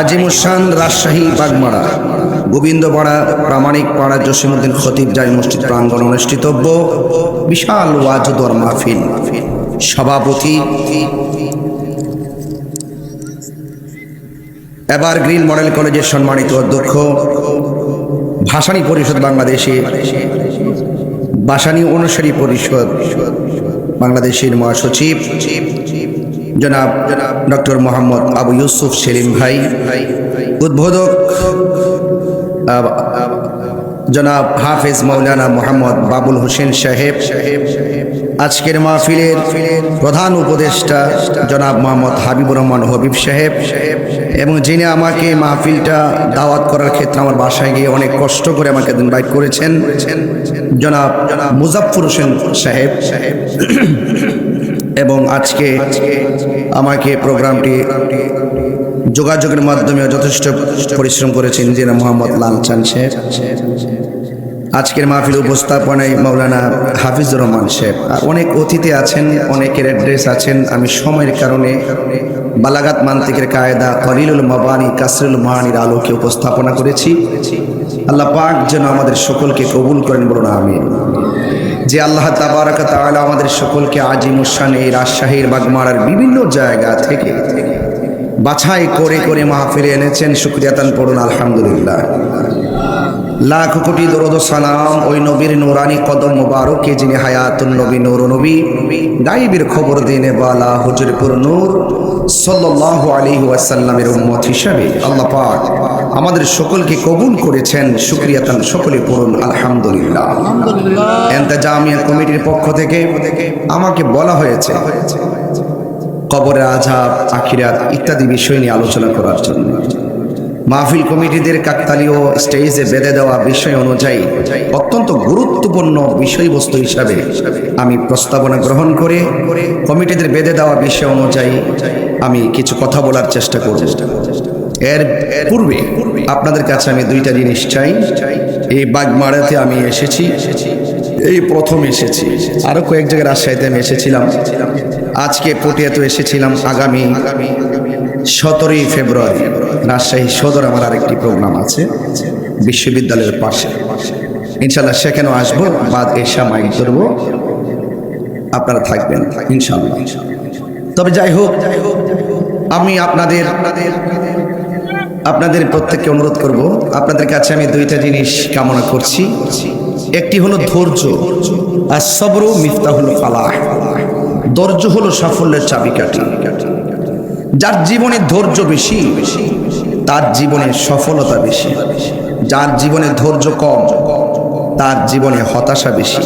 আজিমুসান রাজশাহী বাগমারা। গোবিন্দপাড়া প্রামাণিক পাড়া জসিমুদ্দিন খতিব জাই মসজিদ প্রাঙ্গণ অনুষ্ঠিতব্য বিশাল ওয়াজদর মাহফিল। সভাপতি এবার গ্রিন মডেল কলেজের সম্মানিত অধ্যক্ষ, ভাসানী পরিষদ বাংলাদেশে, ভাসানী অনুসারী পরিষদ বাংলাদেশের মহাসচিব জনাব ডক্টর মোহাম্মদ আবু ইউসুফ সেলিম ভাই, উদ্বোধক জনাব হাফেজ মৌলানা মোহাম্মদ বাবুল হোসেন সাহেব। সাহেব আজকের মাহফিলের প্রধান উপদেষ্টা জনাব মোহাম্মদ হাবিবুর রহমান হবিব সাহেব এবং যিনি আমাকে মাহফিলটা দাওয়াত করার ক্ষেত্রে আমার বাসায় গিয়ে অনেক কষ্ট করে আমাকে ইনভাইট করেছেন, জনাব জনাব মুজাফর হোসেন সাহেব সাহেব। এবং আজকে আমাকে প্রোগ্রামটি যোগাযোগের মাধ্যমে যথেষ্ট পরিশ্রম করেছেন যিনি মোহাম্মদ লাল চান সাহেব। আজকের মাহফিল উপস্থাপনায় মৌলানা হাফিজুর রহমান সাহেব। আর অনেক অতিথি আছেন, অনেকের অ্যাড্রেস আছেন। আমি সময়ের কারণে বালাগাত মান্তিকের কায়দা কলিলুল মাবানি কাসরুল মাহানির আলোকে উপস্থাপনা করেছি। আল্লাহ পাক যেন আমাদের সকলকে কবুল করেন বলুন আমি যে আল্লাহ তাবারাকা তাহলে আমাদের সকলকে আজিমুসান এই রাজশাহীর বাগমারার বিভিন্ন জায়গা থেকে বাছাই করে করে মাহফিলে এনেছেন। শুক্রিয়াতান পড়ুন আলহামদুলিল্লাহ। লাখ কোটি দরদ সালাম ওই নবীর নুরানি কদম মোবারকে যিনি হায়াতুল নবী নূর নবী। গাইবের খবর দিনে বালা হুজুরপুর নূর সাল্লাল্লাহু আলাইহি ওয়াসাল্লামের উম্মত হিসাবে। আল্লাহ পাক আমাদের সকলকে কবুল করেছেন। শুকরিয়াতান সকলে পড়ুন আলহামদুলিল্লাহ। এন্তেজামিয়া কমিটির পক্ষ থেকে আমাকে বলা হয়েছে কবরের আজাব আখিরাত ইত্যাদি বিষয় নিয়ে আলোচনা করার জন্য। মাহফিল কমিটিদের কাকতালীয় স্টেজে বেঁধে দেওয়া বিষয় অনুযায়ী অত্যন্ত গুরুত্বপূর্ণ বিষয়বস্তু হিসাবে আমি প্রস্তাবনা গ্রহণ করে কমিটিদের বেঁধে দেওয়া বিষয় অনুযায়ী আমি কিছু কথা বলার চেষ্টা করব। এর পূর্বে আপনাদের কাছে আমি দুইটা জিনিস চাই। এই বাগমারাতে আমি এসেছি। এই প্রথম এসেছি। আরও কয়েক জায়গায় রাজশাহীতে আমি এসেছিলাম। আজকে পটিয়াতে এসেছিলাম। আগামী সতেরোই ফেব্রুয়ারি, রাজশাহী সদর আমার আরেকটি প্রোগ্রাম আছে, বিশ্ববিদ্যালয়ের পাশে। ইনশাল্লাহ সেখানেও আসব, বাদ এসা মাইক ধরবো। আপনারা থাকবেন, ইনশাল্লাহ। তবে যাই হোক, আমি আপনাদের আপনাদের প্রত্যেককে অনুরোধ করব, আপনাদের কাছে আমি দুইটা জিনিস কামনা করছি। একটি হলো ধৈর্য, আর সবরও সবরু মিফতাহুল ফালাহ। ধৈর্য হলো সাফল্যের চাবিকাঠি। যার জীবনে ধৈর্য বেশি, তার জীবনে সফলতা বেশি। যার জীবনে ধৈর্য কম, তার জীবনে হতাশা বেশি।